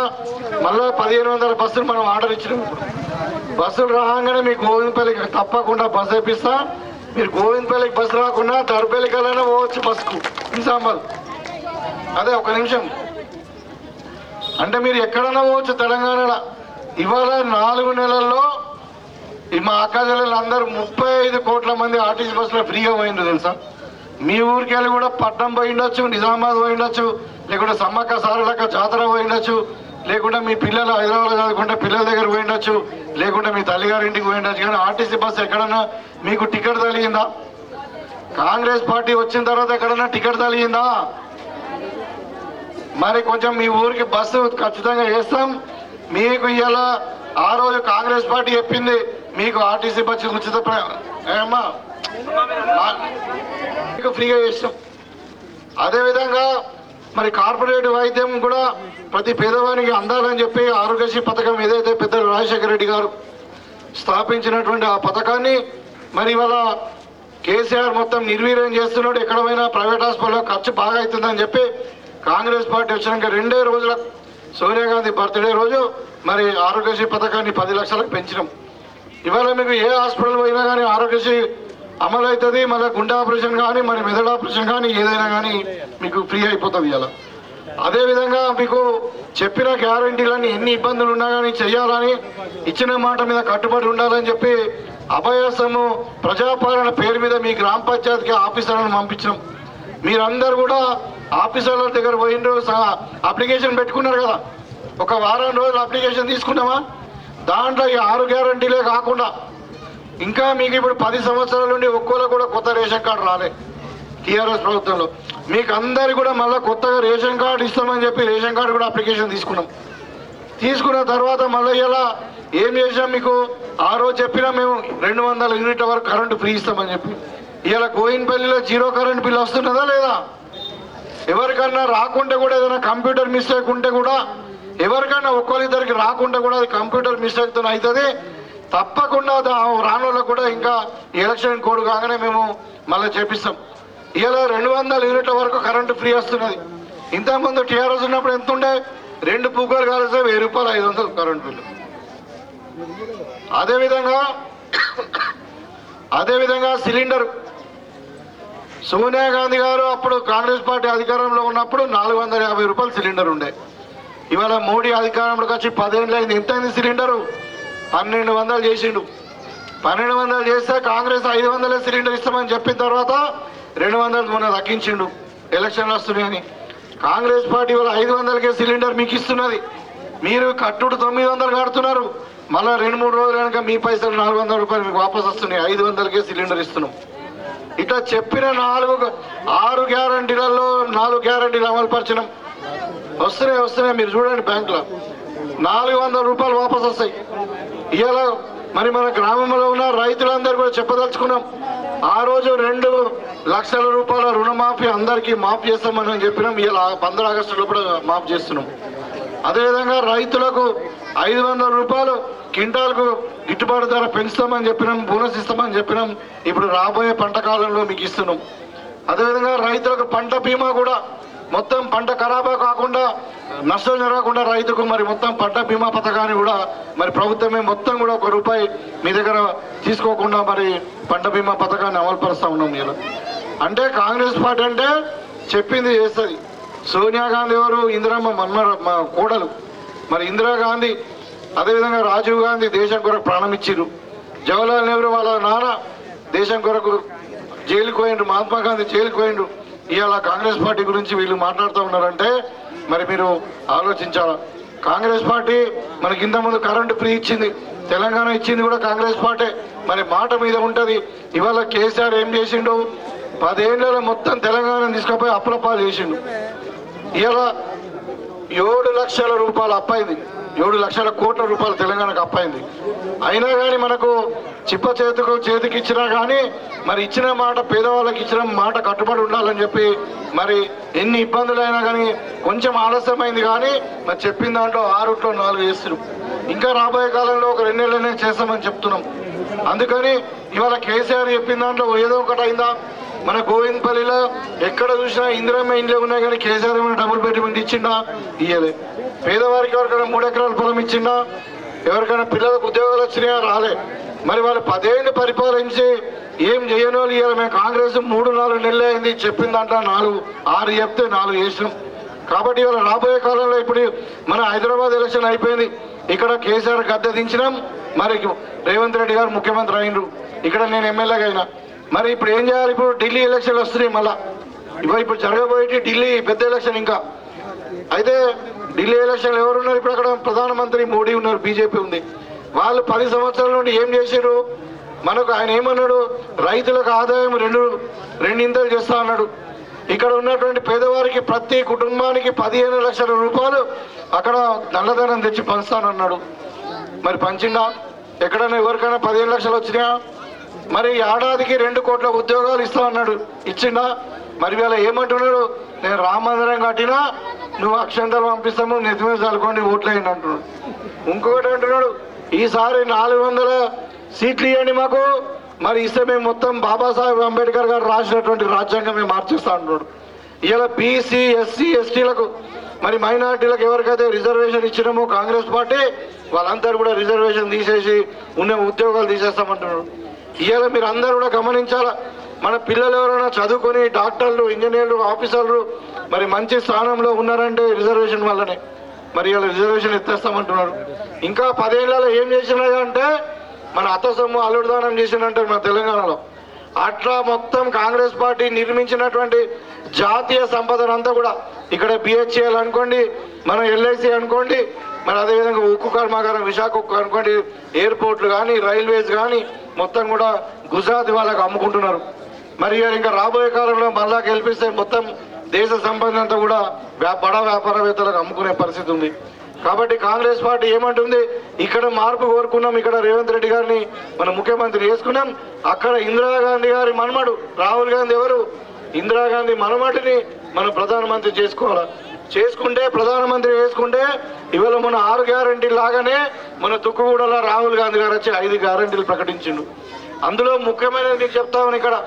మళ్ళా పదిహేను వందల బస్సులు మనం ఆర్డర్ ఇచ్చినాం ఇప్పుడు. బస్సులు రాగానే మీకు గోవిందపల్లికి తప్పకుండా బస్సు వేపిస్తా మీరు గోవిందపల్లికి బస్సు రాకుండా దర్పల్లికి వెళ్ళినా పోవచ్చు బస్సుకు. నిజామాబాద్ అదే ఒక నిమిషం. అంటే మీరు ఎక్కడన్నా పోవచ్చు తెలంగాణలో. ఇవాళ నాలుగు నెలల్లో ఈ మా అక్క అందరూ ముప్పై ఐదు కోట్ల మంది ఆర్టీసీ బస్సులో ఫ్రీగా పోయిండ్రు తెలుసా? మీ ఊరికి వెళ్ళి కూడా పట్నం పోయిండొచ్చు నిజామాబాద్ పోయిండొచ్చు లేకుంటే సమ్మక్క సారలక్క జాతర పోయి ఉండొచ్చు లేకుంటే మీ పిల్లలు హైదరాబాద్ చదువుకుంటే పిల్లల దగ్గర పోయి ఉండొచ్చు లేకుంటే మీ తల్లిగారింటికి పోయిండొచ్చు. కానీ ఆర్టీసీ బస్సు ఎక్కడన్నా మీకు టికెట్ తగిలిందా? కాంగ్రెస్ పార్టీ వచ్చిన తర్వాత ఎక్కడన్నా టికెట్ తగిలిందా? మరి కొంచెం మీ ఊరికి బస్సు ఖచ్చితంగా వేస్తాం. మీకు ఇలా ఆ రోజు కాంగ్రెస్ పార్టీ చెప్పింది మీకు ఆర్టీసీ బస్సు ఉచిత ప్ర- మీకు ఫ్రీగా చేస్తాం. అదేవిధంగా మరి కార్పొరేట్ వైద్యం కూడా ప్రతి పేదవానికి అందాలని చెప్పి ఆరోగ్యశ్రీ పథకం ఏదైతే పెద్ద రాజశేఖర రెడ్డి గారు స్థాపించినటువంటి ఆ పథకాన్ని మరి ఇవాళ కేసీఆర్ మొత్తం నిర్వీర్యం చేస్తున్నాడు. ఎక్కడమైనా ప్రైవేట్ హాస్పిటల్లో ఖర్చు బాగా అవుతుందని చెప్పి కాంగ్రెస్ పార్టీ వచ్చినాక రెండే రోజుల సోనియా గాంధీ బర్త్డే రోజు మరి ఆరోగ్యశ్రీ పథకాన్ని పది లక్షలకు పెంచినాం. ఇవాళ మీకు ఏ హాస్పిటల్ పోయినా కానీ ఆరోగ్యశ్రీ అమలు అవుతుంది మళ్ళీ గుండె ఆపరేషన్ కానీ మరి మెదడు ఆపరేషన్ కానీ ఏదైనా కానీ మీకు ఫ్రీ అయిపోతుంది ఇలా అదేవిధంగా మీకు చెప్పిన గ్యారంటీలన్నీ ఎన్ని ఇబ్బందులు ఉన్నా కానీ చెయ్యాలని ఇచ్చిన మాట మీద కట్టుబడి ఉండాలని చెప్పి అభయాసము ప్రజాపాలన పేరు మీద మీ గ్రామ పంచాయతీకి ఆఫీసర్లను పంపించినాం. మీరందరూ కూడా ఆఫీసర్ల దగ్గర పోయిన స- అప్లికేషన్ పెట్టుకున్నారు కదా. ఒక వారం రోజులు అప్లికేషన్ తీసుకున్నామా? దాంట్లో ఈ ఆరు గ్యారంటీలే కాకుండా ఇంకా మీకు ఇప్పుడు పది సంవత్సరాల నుండి ఒక్కోలో కూడా కొత్త రేషన్ కార్డు రాలే టీఆర్ఎస్ ప్రభుత్వంలో. మీకు అందరు కూడా మళ్ళీ కొత్తగా రేషన్ కార్డు ఇస్తామని చెప్పి రేషన్ కార్డు కూడా అప్లికేషన్ తీసుకున్నాం. తీసుకున్న తర్వాత మళ్ళీ ఇలా ఏం చేసాం మీకు? ఆ రోజు చెప్పినా మేము రెండు వందల యూనిట్ల వరకు కరెంటు ఫ్రీ ఇస్తామని చెప్పి. ఇలా గోయిన్పల్లిలో జీరో కరెంట్ బిల్ వస్తున్నదా లేదా? ఎవరికన్నా రాకుంటే కూడా ఏదైనా కంప్యూటర్ మిస్టేక్ ఉంటే కూడా ఎవరికైనా ఒక్కరిద్దరికి రాకుండా కూడా అది కంప్యూటర్ మిస్టేక్తో అవుతుంది. తప్పకుండా రానోళ్ళకు కూడా ఇంకా ఎలక్షన్ కోడ్ కాగానే మేము మళ్ళీ చేపిస్తాం. ఇలా రెండు వందల యూనిట్ల వరకు కరెంటు ఫ్రీ వస్తున్నది. ఇంతకుముందు టీఆర్ఎస్ ఉన్నప్పుడు ఎంత ఉండే? రెండు పూకలు కలిస్తే వెయ్యి రూపాయలు ఐదు వందలు కరెంట్ బిల్లు. అదేవిధంగా అదేవిధంగా సిలిండర్. సోనియా గాంధీ గారు అప్పుడు కాంగ్రెస్ పార్టీ అధికారంలో ఉన్నప్పుడు నాలుగు వందల యాభై రూపాయలు సిలిండర్ ఉండే. ఇవాళ మోడీ అధికారంలోకి వచ్చి పదేళ్ళు అయింది ఎంత అయింది సిలిండరు? పన్నెండు వందలు చేసిండు. పన్నెండు వందలు చేస్తే కాంగ్రెస్ ఐదు వందలే సిలిండర్ ఇస్తామని చెప్పిన తర్వాత రెండు వందలు మొన్న తగ్గించిండు ఎలక్షన్లు వస్తున్నాయని. కాంగ్రెస్ పార్టీ ఇవాళ ఐదు వందలకే సిలిండర్ మీకు ఇస్తున్నది. మీరు కట్టుడు తొమ్మిది వందలు కడుతున్నారు. మళ్ళీ రెండు మూడు రోజులు కనుక మీ పైసలు నాలుగు వందల రూపాయలు మీకు వాపస్ వస్తున్నాయి. ఐదు వందలకే సిలిండర్ ఇస్తున్నాం. ఇట్లా చెప్పిన నాలుగు ఆరు గ్యారంటీలలో నాలుగు గ్యారంటీలు అమలు పరిచినాం. వస్తున్నాయి వస్తున్నాయి మీరు చూడండి బ్యాంకులో. నాలుగు వందల రూపాయలు వాపస్ వస్తాయి. ఇవాళ మరి మన గ్రామంలో ఉన్న రైతులందరూ కూడా చెప్పదలుచుకున్నాం. ఆ రోజు రెండు లక్షల రూపాయల రుణమాఫీ అందరికీ మాఫ్ చేస్తామని చెప్పినాం. ఇలా పంద్ర ఆగస్టులో కూడా మాఫ్ చేస్తున్నాం. అదేవిధంగా రైతులకు ఐదు వందల రూపాయలు క్వింటాల్కు గిట్టుబాటు ధర పెంచుతామని చెప్పినాం బోనస్ ఇస్తామని చెప్పినాం ఇప్పుడు రాబోయే పంట కాలంలో మీకు ఇస్తున్నాం. అదేవిధంగా రైతులకు పంట బీమా కూడా మొత్తం పంట ఖరాబా కాకుండా నష్టం జరగకుండా రైతుకు మరి మొత్తం పంట బీమా పథకాన్ని కూడా మరి ప్రభుత్వమే మొత్తం కూడా ఒక రూపాయి మీ దగ్గర తీసుకోకుండా మరి పంట బీమా పథకాన్ని అమలుపరుస్తూ ఉన్నాం మీరు అంటే కాంగ్రెస్ పార్టీ అంటే చెప్పింది చేస్తుంది. సోనియా గాంధీ ఎవరు? ఇందిరమ్మ మన్మర కోడలు. మరి ఇందిరాగాంధీ అదేవిధంగా రాజీవ్ గాంధీ దేశం కొరకు ప్రాణం ఇచ్చిర్రు. జవహర్లాల్ నెహ్రూ వాళ్ళ నాన్న దేశం కొరకు జైలుకు పోయిండ్రు. మహాత్మా గాంధీ జైలుకు పోయిండ్రు. ఇవాళ కాంగ్రెస్ పార్టీ గురించి వీళ్ళు మాట్లాడుతూ ఉన్నారంటే మరి మీరు ఆలోచించాలా? కాంగ్రెస్ పార్టీ మనకి ఇంత ముందు కరెంటు ఫ్రీ ఇచ్చింది తెలంగాణ ఇచ్చింది కూడా కాంగ్రెస్ పార్టీ. మరి మాట మీద ఉంటుంది. ఇవాళ కేసీఆర్ ఏం చేసిండు? పదేళ్ళలో మొత్తం తెలంగాణ తీసుకుపోయి అప్పులపాలు చేసిండు. ఇవాళ ఏడు లక్షల రూపాయలు అప్పైంది ఏడు లక్షల కోట్ల రూపాయలు తెలంగాణకు అప్పైంది అయినా కానీ మనకు చిప్ప చేతికు చేతికి ఇచ్చినా కానీ మరి ఇచ్చిన మాట పేదవాళ్ళకి ఇచ్చిన మాట కట్టుబడి ఉండాలని చెప్పి మరి ఎన్ని ఇబ్బందులు అయినా కానీ కొంచెం ఆలస్యమైంది కానీ మరి చెప్పిన దాంట్లో ఆరుట్లో నాలుగు వేస్తున్నారు ఇంకా రాబోయే కాలంలో ఒక రెండేళ్ళనే చేస్తామని చెప్తున్నాం. అందుకని ఇవాళ కేసీఆర్ చెప్పిన దాంట్లో ఏదో ఒకటి అయిందా? మన గోవిందపల్లిలో ఎక్కడ చూసినా ఇందిరమ్మ ఇంట్లో ఉన్నాయి కానీ కేసీఆర్ ఏమైనా డబుల్ బెడ్రూమ్ ఇచ్చిండా? ఇయ్యలే. పేదవారికి ఎవరికైనా మూడు ఎకరాల పొలం ఇచ్చిందా? ఎవరికైనా పిల్లలకు ఉద్యోగాలు వచ్చినాయా? రాలే. మరి వాళ్ళు పదేళ్ళు పరిపాలించి ఏం చేయని వాళ్ళు ఇవాళ మేము కాంగ్రెస్ మూడు నాలుగు నెలలు అయింది. చెప్పిందంట నాలుగు ఆరు చెప్తే నాలుగు చేసినాం. కాబట్టి ఇవాళ రాబోయే కాలంలో ఇప్పుడు మన హైదరాబాద్ ఎలక్షన్ అయిపోయింది. ఇక్కడ కేసీఆర్ గద్దె దించినాం. మరి రేవంత్ రెడ్డి గారు ముఖ్యమంత్రి అయినరు. ఇక్కడ నేను ఎమ్మెల్యేగా అయినా. మరి ఇప్పుడు ఏం చేయాలి? ఇప్పుడు ఢిల్లీ ఎలక్షన్లు వస్తున్నాయి మళ్ళీ. ఇగో ఇప్పుడు జరగబోయేటి ఢిల్లీ పెద్ద ఎలక్షన్ ఇంకా. అయితే ఢిల్లీ ఎలక్షన్లు ఎవరు ఉన్నారు? ఇప్పుడు అక్కడ ప్రధానమంత్రి మోడీ ఉన్నారు బీజేపీ ఉంది. వాళ్ళు పది సంవత్సరాల నుండి ఏం చేశారు మనకు ఆయన ఏమన్నాడు? రైతులకు ఆదాయం రెండు రెండింతలు చేస్తా అన్నాడు. ఇక్కడ ఉన్నటువంటి పేదవారికి ప్రతి కుటుంబానికి పదిహేను లక్షల రూపాయలు అక్కడ నల్లధనం తెచ్చి పంచుతానన్నాడు మరి పంచిందా ఎక్కడైనా ఎవరికైనా పదిహేను లక్షలు వచ్చినాయా? మరి ఏడాదికి రెండు కోట్ల ఉద్యోగాలు ఇస్తా అన్నాడు. ఇచ్చిందా మరి వీళ్ళ ఏమంటున్నాడు? నేను రామ మందిరం కట్టినా నువ్వు అక్షంతలు పంపిస్తాము నిజమే చల్లుకోండి ఓట్లేయండి అంటున్నాడు. ఇంకొకటి అంటున్నాడు ఈసారి నాలుగు వందల సీట్లు ఇవ్వండి మాకు. మరి ఇస్తే మేము మొత్తం బాబాసాహెబ్ అంబేద్కర్ గారు రాసినటువంటి రాజ్యాంగం మేము మార్చేస్తా అంటున్నాడు. ఇలా బీసీ ఎస్సీ ఎస్టీలకు మరి మైనార్టీలకు ఎవరికైతే రిజర్వేషన్ ఇచ్చినామో కాంగ్రెస్ పార్టీ వాళ్ళందరూ కూడా రిజర్వేషన్ తీసేసి ఉన్న ఉద్యోగాలు తీసేస్తామంటున్నారు ఇవాళ మీరు అందరూ కూడా గమనించాలా? మన పిల్లలు ఎవరైనా చదువుకొని డాక్టర్లు ఇంజనీర్లు ఆఫీసర్లు మరి మంచి స్థానంలో ఉన్నారంటే రిజర్వేషన్ వల్లనే. మరి ఇలా రిజర్వేషన్ ఎత్తేస్తామంటున్నారు. ఇంకా పదేళ్ళలో ఏం చేసినాయి అంటే మన అత్త సొమ్ము అల్లుడుదానం చేసిందంటారు మన తెలంగాణలో. అట్లా మొత్తం కాంగ్రెస్ పార్టీ నిర్మించినటువంటి జాతీయ సంపదను అంతా కూడా ఇక్కడ బిహెచ్ఎల్ అనుకోండి మన ఎల్ఐసి అనుకోండి మరి అదేవిధంగా ఉక్కు కర్మాగారం విశాఖ ఉక్కు అనుకోండి ఎయిర్పోర్ట్లు కానీ రైల్వేస్ కానీ మొత్తం కూడా గుజరాత్ వాళ్ళకి అమ్ముకుంటున్నారు. మరి ఇంకా రాబోయే కాలంలో మళ్ళా గెలిపిస్తే మొత్తం దేశ సంపద అంతా కూడా వ్యా- బడా వ్యాపారవేత్తలకు అమ్ముకునే పరిస్థితి ఉంది. కాబట్టి కాంగ్రెస్ పార్టీ ఏమంటుంది? ఇక్కడ మార్పు కోరుకున్నాం ఇక్కడ రేవంత్ రెడ్డి గారిని మన ముఖ్యమంత్రి చేసుకున్నాం. అక్కడ ఇందిరాగాంధీ గారి మనమడు రాహుల్ గాంధీ ఎవరు? ఇందిరాగాంధీ మనమటిని మనం ప్రధానమంత్రి చేసుకోవాలా? చేసుకుంటే ప్రధానమంత్రి చేసుకుంటే ఇవాళ మన ఆరు గ్యారంటీ లాగానే మన తుక్కుగూడలో రాహుల్ గాంధీ గారు వచ్చి ఐదు గ్యారంటీలు ప్రకటించిండు. అందులో ముఖ్యమైనది నేను చెప్తా ఇక్కడ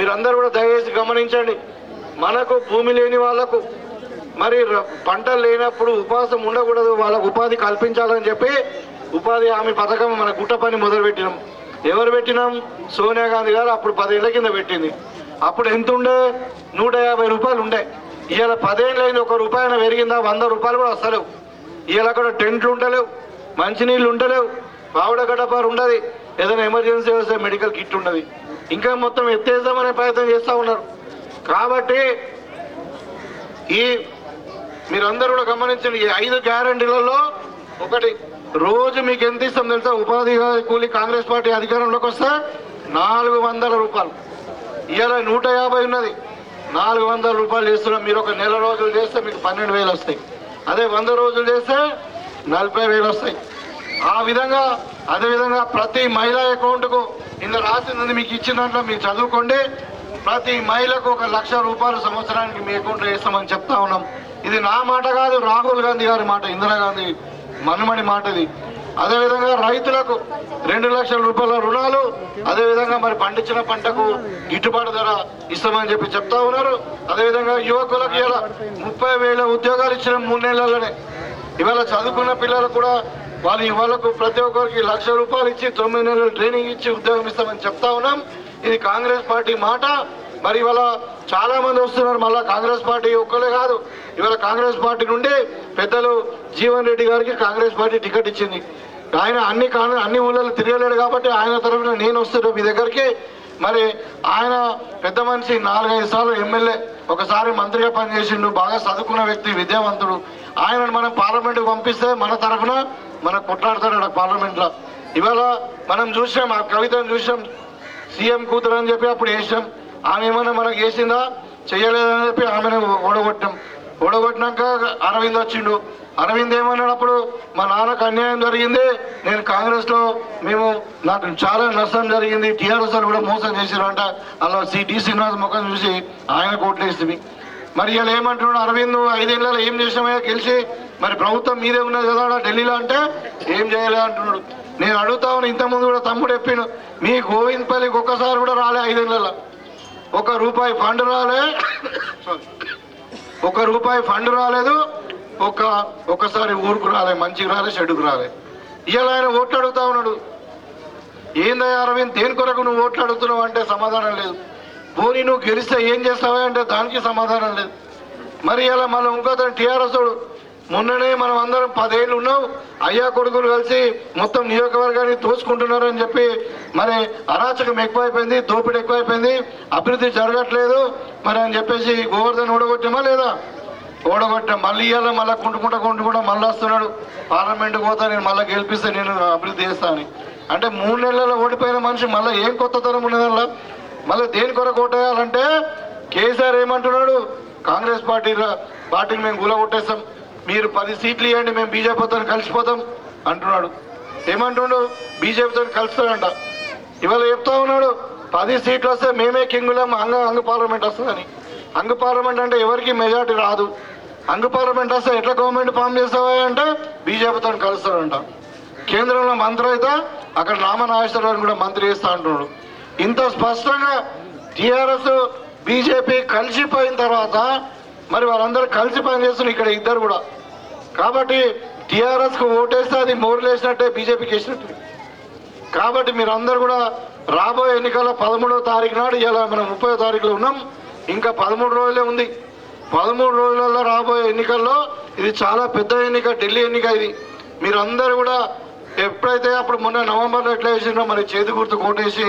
మీరందరూ కూడా దయచేసి గమనించండి. మనకు భూమి లేని వాళ్ళకు మరి పంటలు లేనప్పుడు ఉపాసం ఉండకూడదు వాళ్ళకు ఉపాధి కల్పించాలని చెప్పి ఉపాధి హామీ పథకం మన గుట్ట పని మొదలు పెట్టినాం ఎవరు పెట్టినాం? సోనియా గాంధీ గారు అప్పుడు పదేళ్ళ కింద పెట్టింది. అప్పుడు ఎంత ఉండే నూట యాభై రూపాయలు ఉండే. ఇవాళ పదేళ్ళైంది ఒక రూపాయన పెరిగిందా? వంద రూపాయలు కూడా వస్తలేవు. ఇవాళ కూడా టెంట్లు ఉండలేవు మంచినీళ్ళు ఉండలేవు పావుడ గడపారు ఉండదు ఏదైనా ఎమర్జెన్సీ వస్తే మెడికల్ కిట్ ఉండదు. ఇంకా మొత్తం ఎత్తేద్దామనే ప్రయత్నం చేస్తూ ఉన్నారు. కాబట్టి ఈ మీరందరూ కూడా గమనించండి ఈ ఐదు గ్యారంటీలలో ఒకటి రోజు మీకు ఎంత ఇస్తాం తెలుసా? ఉపాధి కూలి కాంగ్రెస్ పార్టీ అధికారంలోకి వస్తే నాలుగు వందల రూపాయలు. ఇవాళ నూట యాభై ఉన్నది. నాలుగు వందల రూపాయలు చేస్తున్నాం. మీరు ఒక నెల రోజులు చేస్తే మీకు పన్నెండు వేలు వస్తాయి. అదే వంద రోజులు చేస్తే నలభై వేలు వస్తాయి. ఆ విధంగా అదేవిధంగా ప్రతి మహిళా అకౌంట్కు ఇంత రాసింది మీకు ఇచ్చిన దాంట్లో మీరు చదువుకోండి. ప్రతి మహిళకు ఒక లక్ష రూపాయలు సంవత్సరానికి మీ అకౌంట్లో వేస్తామని చెప్తా ఉన్నాం. ఇది నా మాట కాదు రాహుల్ గాంధీ గారి మాట ఇందిరాగాంధీ మనుమడి మాట ఇది అదేవిధంగా రైతులకు రెండు లక్షల రూపాయల రుణాలు అదేవిధంగా మరి పండించిన పంటకు గిట్టుబాటు ధర ఇస్తామని చెప్పి చెప్తా ఉన్నారు. అదేవిధంగా యువకులకు ఇలా ముప్పై వేల ఉద్యోగాలు ఇచ్చిన మూడు నెలలనే. ఇవాళ చదువుకున్న పిల్లలు కూడా వాళ్ళు ఇవాళకు ప్రతి ఒక్కరికి లక్ష రూపాయలు ఇచ్చి తొమ్మిది నెలలు ట్రైనింగ్ ఇచ్చి ఉద్యోగం ఇస్తామని చెప్తా ఉన్నాం. ఇది కాంగ్రెస్ పార్టీ మాట. మరి ఇవాళ చాలా మంది వస్తున్నారు. మళ్ళా కాంగ్రెస్ పార్టీ ఒక్కలే కాదు. ఇవాళ కాంగ్రెస్ పార్టీ నుండి పెద్దలు జీవన్ రెడ్డి గారికి కాంగ్రెస్ పార్టీ టికెట్ ఇచ్చింది. ఆయన అన్ని అన్ని ఊళ్ళలో తిరగలేడు కాబట్టి ఆయన తరఫున నేను వస్తున్నాను మీ దగ్గరికి. మరి ఆయన పెద్ద మనిషి నాలుగైదు సార్లు ఎమ్మెల్యే ఒకసారి మంత్రిగా పనిచేసిండు బాగా చదువుకున్న వ్యక్తి విద్యావంతుడు. ఆయనను మనం పార్లమెంట్కి పంపిస్తే మన తరఫున మన కొట్లాడతాడు అక్కడ పార్లమెంట్లో. ఇవాళ మనం చూసాం ఆ కవితను చూసాం సీఎం కూతురు అని చెప్పి అప్పుడు వేసాం ఆమె ఏమన్నా మనకు వేసిందా చేయలేదని చెప్పి ఆమెను ఓడగొట్టాం. ఓడగొట్టినాక అరవింద్ వచ్చిండు. అరవింద్ ఏమన్నాడప్పుడు మా నాన్నకు అన్యాయం జరిగింది నేను కాంగ్రెస్లో మేము నాకు చాలా నష్టం జరిగింది టీఆర్ఎస్ కూడా మోసం చేసిరంట. అలా సి డి శ్రీనివాస్ ముఖం చూసి ఆయన కోట్లేసింది మరి ఇలా ఏమంటున్నాడు అరవింద్? ఐదేళ్ళలో ఏం చేసినామయ్యా గెలిచి? మరి ప్రభుత్వం మీదే ఉన్నది కదా ఢిల్లీలో అంటే ఏం చేయలే అంటున్నాడు. నేను అడుగుతా ఇంతకుముందు కూడా తమ్ముడు చెప్పిండు మీ గోవిందపల్లికి ఒక్కసారి కూడా రాలే ఐదేళ్ళలో ఒక రూపాయి ఫండ్ రాలే. ఒక రూపాయి ఫండ్ రాలేదు ఒక ఒకసారి ఊరుకు రాలే మంచికి రాలే చెడుకు రాలే. ఇవాళ ఆయన ఓట్లు అడుగుతా ఉన్నాడు. ఏందయ్యా అరవింద్ దేని కొరకు నువ్వు ఓట్లు అడుగుతున్నావు అంటే సమాధానం లేదు. పోనీ నువ్వు గెలిస్తే ఏం చేస్తావా అంటే దానికి సమాధానం లేదు. మరి ఇలా మనం ఇంకో టీఆర్ఎస్ మొన్ననే మనం అందరం పదేళ్ళు ఉన్నాం. అయ్యా కొడుకులు కలిసి మొత్తం నియోజకవర్గాన్ని తోసుకుంటున్నారని చెప్పి మరి అరాచకం ఎక్కువైపోయింది దోపిడీ ఎక్కువైపోయింది. అభివృద్ధి జరగట్లేదు. మరి అని చెప్పేసి గోవర్ధన్ ఓడగొట్టామా లేదా? ఓడగొట్ట మళ్ళీ ఇవాళ మళ్ళీ కుంటుకుంటా కుంటుకుంటా మళ్ళీ వస్తున్నాడు. పార్లమెంట్కి పోతా నేను మళ్ళీ గెలిపిస్తే నేను అభివృద్ధి చేస్తాను అంటే మూడు నెలల్లో ఓడిపోయిన మనిషి మళ్ళీ ఏం కొత్తతనం ఉన్నదల్లా? మళ్ళీ దేని కొరకు ఓటేయాలంటే కేసీఆర్ ఏమంటున్నాడు? కాంగ్రెస్ పార్టీ పార్టీని మేము గుల కొట్టేస్తాం మీరు పది సీట్లు ఇవ్వండి మేము బీజేపీతో కలిసిపోతాం అంటున్నాడు. ఏమంటుండు? బీజేపీతో కలుస్తాడంట. ఇవాళ చెప్తా ఉన్నాడు పది సీట్లు వస్తే మేమే కింగులం అంగ అంగ పార్లమెంట్ వస్తుందని. అంగ పార్లమెంట్ అంటే ఎవరికి మెజార్టీ రాదు. అంగ పార్లమెంట్ వస్తే ఎట్లా గవర్నమెంట్ ఫామ్ చేస్తావా అంటే బీజేపీతో కలుస్తాడంట. కేంద్రంలో మంత్రి అయితే అక్కడ రామనాగేశ్వరరావు కూడా మంత్రి చేస్తా అంటున్నాడు. ఇంత స్పష్టంగా టీఆర్ఎస్ బీజేపీ కలిసిపోయిన తర్వాత మరి వాళ్ళందరూ కలిసి పనిచేస్తున్నారు ఇక్కడ ఇద్దరు కూడా. కాబట్టి టీఆర్ఎస్కు ఓటేస్తే అది మోర్లేసినట్టే బీజేపీకి వేసినట్టు కాబట్టి మీరందరూ కూడా రాబోయే ఎన్నికల్లో పదమూడవ తారీఖు నాడు ఇలా మనం ముప్పై తారీఖులో ఉన్నాం. ఇంకా పదమూడు రోజులే ఉంది. పదమూడు రోజులలో రాబోయే ఎన్నికల్లో ఇది చాలా పెద్ద ఎన్నిక ఢిల్లీ ఎన్నిక ఇది. మీరందరూ కూడా ఎప్పుడైతే అప్పుడు మొన్న నవంబర్లో ఎట్లా వేసిండ్రో మరి చేతి గుర్తు కోటేసి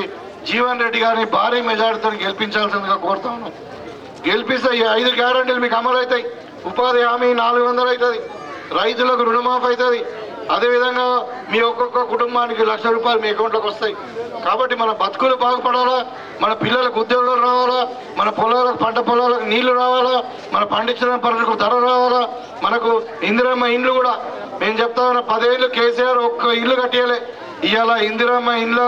జీవన్ రెడ్డి గారిని భారీ మెజారిటీతో గెలిపించాల్సిందిగా కోరుతా ఉన్నాం. గెలిపిస్తే ఈ ఐదు గ్యారంటీలు మీకు అమలు అవుతాయి ఉపాధి హామీ నాలుగు వందలు అవుతుంది రైతులకు రుణమాఫీ అవుతుంది. అదేవిధంగా మీ ఒక్కొక్క కుటుంబానికి లక్ష రూపాయలు మీ అకౌంట్లోకి వస్తాయి. కాబట్టి మన బతుకులు బాగుపడాలా? మన పిల్లలకు ఉద్యోగాలు రావాలా? మన పొలాలకు పంట పొలాలకు నీళ్ళు రావాలా? మన పండించిన పంటలకు ధర రావాలా? మనకు ఇందిరమ్మ ఇండ్లు కూడా మేము చెప్తా ఉన్న పదేళ్ళు కేసీఆర్ ఒక్క ఇల్లు కట్టియలే. ఇవాళ ఇందిరమ్మ ఇండ్ల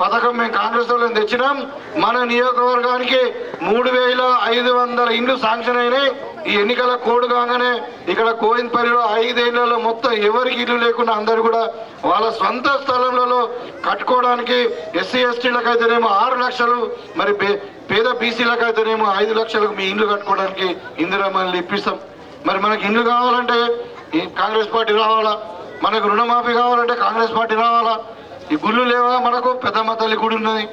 పథకం మేము కాంగ్రెస్ వాళ్ళని తెచ్చినాం. మన నియోజకవర్గానికి మూడు వేల ఐదు వందల ఇండ్లు శాంక్షన్ అయినాయి. ఈ ఎన్నికల కోడ్ కాగానే ఇక్కడ కోయిన్పల్లిలో ఐదేళ్ళలో మొత్తం ఎవరికి ఇల్లు లేకుండా అందరు కూడా వాళ్ళ సొంత స్థలంలో కట్టుకోవడానికి ఎస్సీ ఎస్టీలకు అయితేనేమో ఆరు లక్షలు మరి పేద బీసీలకు అయితేనేమో ఐదు లక్షలకు మీ ఇండ్లు కట్టుకోవడానికి ఇందిరా మనల్ని ఇప్పిస్తాం. మరి మనకి ఇండ్లు కావాలంటే ఈ కాంగ్రెస్ పార్టీ రావాలా? మనకు రుణమాఫీ కావాలంటే కాంగ్రెస్ పార్టీ రావాలా? ఈ గుళ్ళు లేవా? మనకు పెద్దమ్మ తల్లి గుడి ఉన్నది.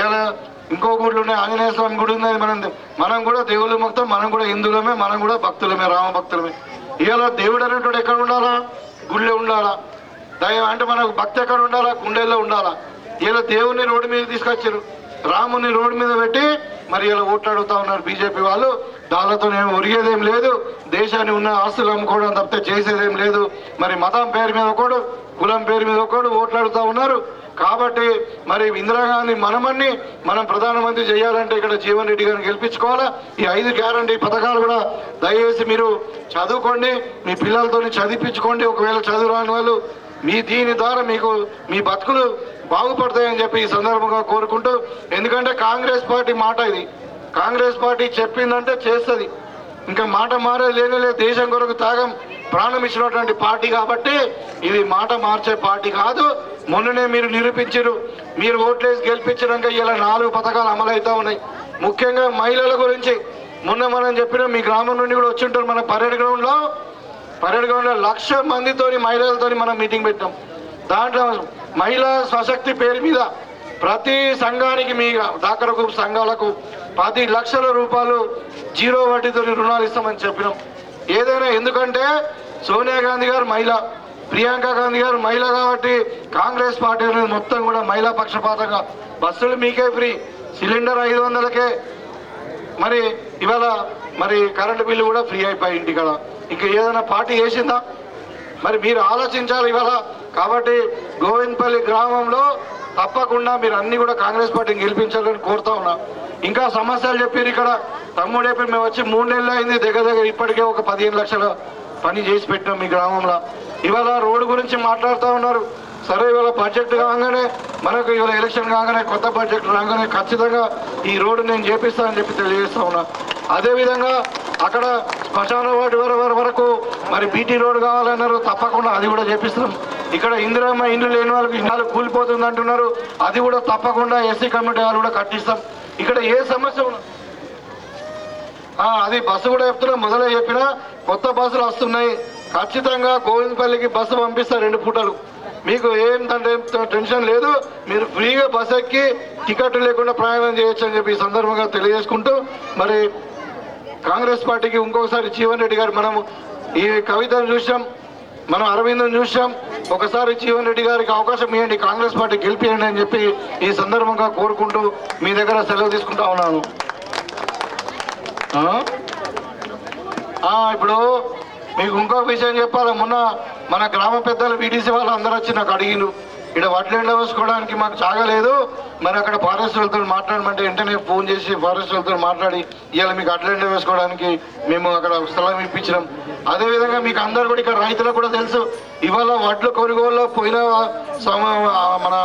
ఇలా ఇంకో గుడిలో ఉన్నాయి ఆంజనేయ స్వామి గుడి ఉంది మనం మనం కూడా దేవుళ్ళు మొత్తం మనం కూడా హిందువులమే మనం కూడా భక్తులమే రామ భక్తులమే. ఇవాళ దేవుడు అనేటువంటి ఎక్కడ ఉండాలా? గుళ్ళే ఉండాలా? దైవం అంటే మనకు భక్తి ఎక్కడ ఉండాలా? గుండెల్లో ఉండాలా? ఇలా దేవుని రోడ్డు మీద తీసుకొచ్చారు. రాముని రోడ్డు మీద పెట్టి మరి ఇలా ఓట్లాడుతూ ఉన్నారు బీజేపీ వాళ్ళు. దానితో నేను ఒరిగేదేం లేదు. దేశాన్ని ఉన్న ఆస్తులు అమ్ముకోవడం తప్పితే చేసేదేం లేదు. మరి మతం పేరు మీద ఒకడు కులం పేరు మీద ఒకడు ఓట్లాడుతూ ఉన్నారు. కాబట్టి మరి ఇందిరాగాంధీ మనమన్ని మనం ప్రధానమంత్రి చేయాలంటే ఇక్కడ జీవన్ రెడ్డి గారిని గెలిపించుకోవాలా? ఈ ఐదు గ్యారంటీ పథకాలు కూడా దయచేసి మీరు చదువుకోండి మీ పిల్లలతో చదివించుకోండి ఒకవేళ చదువు రాని వాళ్ళు మీ దీని ద్వారా మీకు మీ బతుకులు బాగుపడతాయని చెప్పి ఈ సందర్భంగా కోరుకుంటూ ఎందుకంటే కాంగ్రెస్ పార్టీ మాట ఇది. కాంగ్రెస్ పార్టీ చెప్పిందంటే చేస్తుంది. ఇంకా మాట మారే లేనిలే లేదు. దేశం కొరకు త్యాగం ప్రాణం ఇచ్చినటువంటి పార్టీ కాబట్టి ఇది మాట మార్చే పార్టీ కాదు. మొన్ననే మీరు నిరూపించారు. మీరు ఓట్లేసి గెలిపించినాక ఇలా నాలుగు పథకాలు అమలవుతూ ఉన్నాయి. ముఖ్యంగా మహిళల గురించి మొన్న మనం చెప్పిన మీ గ్రామం నుండి కూడా వచ్చి ఉంటారు మన పరేడ్ గ్రౌండ్లో. పరేడ్ గ్రౌండ్లో లక్ష మందితోని మహిళలతోని మనం మీటింగ్ పెట్టాం. దాంట్లో మహిళా స్వశక్తి పేరు మీద ప్రతి సంఘానికి మీ డాక్టర్ గ్రూప్ సంఘాలకు పది లక్షల రూపాయలు జీరో వడ్డీతో రుణాలు ఇస్తామని చెప్పినాం. ఏదైనా ఎందుకంటే సోనియా గాంధీ గారు మహిళ ప్రియాంక గాంధీ గారు మహిళ కాబట్టి కాంగ్రెస్ పార్టీ అనేది మొత్తం కూడా మహిళా పక్షపాతంగా. బస్సులు మీకే ఫ్రీ సిలిండర్ ఐదు వందలకే. మరి ఇవాళ మరి కరెంటు బిల్లు కూడా ఫ్రీ అయిపోయి కదా ఇంకా ఏదైనా పార్టీ చేసిందా? మరి మీరు ఆలోచించాలి ఇవాళ. కాబట్టి గోవిందపల్లి గ్రామంలో తప్పకుండా మీరు అన్ని కూడా కాంగ్రెస్ పార్టీని గెలిపించాలని కోరుతా ఉన్నా. ఇంకా సమస్యలు చెప్పారు ఇక్కడ. తమ్ముడు చెప్పి మేము వచ్చి మూడు నెలలు అయింది దగ్గర దగ్గర ఇప్పటికే ఒక పదిహేను లక్షల పని చేసి పెట్టినాం మీ గ్రామంలో. ఇవాళ రోడ్డు గురించి మాట్లాడుతూ ఉన్నారు. సరే ఇవాళ బడ్జెట్ కాగానే మనకు ఇవాళ ఎలక్షన్ కాగానే కొత్త బడ్జెట్ రాగానే ఖచ్చితంగా ఈ రోడ్డు నేను చేపిస్తానని చెప్పి తెలియజేస్తా ఉన్నా. అదేవిధంగా అక్కడ శ్మశాన వాటి వర వర- వరకు మరి బీటీ రోడ్ కావాలన్నారు తప్పకుండా అది కూడా చేపిస్తాం. ఇక్కడ ఇందిరమ్మ ఇండ్లు లేని వాళ్ళకి ఇన్నాళ్ళు కూలిపోతుంది అంటున్నారు. అది కూడా తప్పకుండా ఎస్సీ కమిటీ వాళ్ళు కూడా కట్టిస్తాం. ఇక్కడ ఏ సమస్య ఉన్నా అది బస్సు కూడా చెప్తున్నా మొదలై చెప్పిన కొత్త బస్సులు వస్తున్నాయి. ఖచ్చితంగా గోవిందపల్లికి బస్సు పంపిస్తారు రెండు పూటలు. మీకు ఏం టెన్షన్ లేదు. మీరు ఫ్రీగా బస్ ఎక్కి టికెట్ లేకుండా ప్రయాణం చేయొచ్చు అని చెప్పి సందర్భంగా తెలియజేసుకుంటూ మరి కాంగ్రెస్ పార్టీకి ఇంకొకసారి జీవన్ రెడ్డి గారు మనం ఈ కవితను చూసాం మనం అరవిందం చూసాం ఒకసారి జీవన్ రెడ్డి గారికి అవకాశం ఇవ్వండి కాంగ్రెస్ పార్టీ గెలిపియండి అని చెప్పి ఈ సందర్భంగా కోరుకుంటూ మీ దగ్గర సెలవు తీసుకుంటా ఉన్నాను. ఇప్పుడు మీకు ఇంకొక విషయం చెప్పాలి. మొన్న మన గ్రామ పెద్దలు బీడీసీ వాళ్ళు అందరూ వచ్చి నాకు అడిగిను ఇక్కడ వడ్లేండ వేసుకోవడానికి మాకు చాగలేదు. మరి అక్కడ ఫారెస్ట్ మాట్లాడమంటే వెంటనే ఫోన్ చేసి ఫారెస్ట్ వాళ్ళతో మాట్లాడి ఇవాళ మీకు అట్లెండ వేసుకోవడానికి మేము అక్కడ స్థలం ఇప్పించినాం. అదేవిధంగా మీకు అందరు కూడా ఇక్కడ రైతులకు కూడా తెలుసు. ఇవాళ వడ్లు కొనుగోలులో పోయిన మన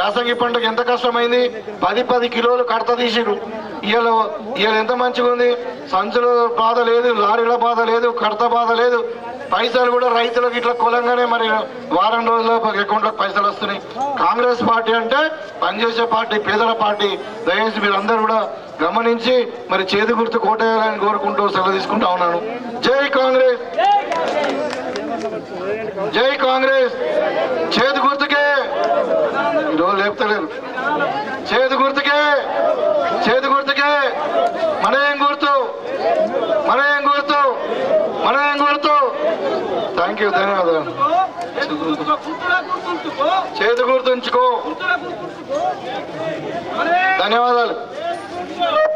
యాసంగి పంటకు ఎంత కష్టమైంది? పది పది కిలోలు కడత తీసిరు వీళ్ళు వీళ్ళు ఎంత మంచిగా ఉంది? సంచుల బాధ లేదు లారీల బాధ లేదు కడత బాధ లేదు. పైసలు కూడా రైతులకు ఇట్లా కులంగానే మరి వారం రోజుల్లో అకౌంట్లోకి పైసలు వస్తున్నాయి. కాంగ్రెస్ పార్టీ అంటే పనిచేసే పార్టీ పేదల పార్టీ. దయచేసి మీరందరూ కూడా గమనించి మరి చేతి గుర్తు కోటేయాలని కోరుకుంటూ సెలవు తీసుకుంటా ఉన్నాను. జై కాంగ్రెస్! జై కాంగ్రెస్. చేతి గుర్తుకే. ఈరోజు లేపుతలేరు. చేతి గుర్తుకే. చేతి గుర్తుకే. మన ఏం గుర్తు. మన ఏం గుర్తు. మన ఏం గుర్తు. థ్యాంక్ యూ ధన్యవాదాలు. చేతి గుర్తుంచుకో. ధన్యవాదాలు.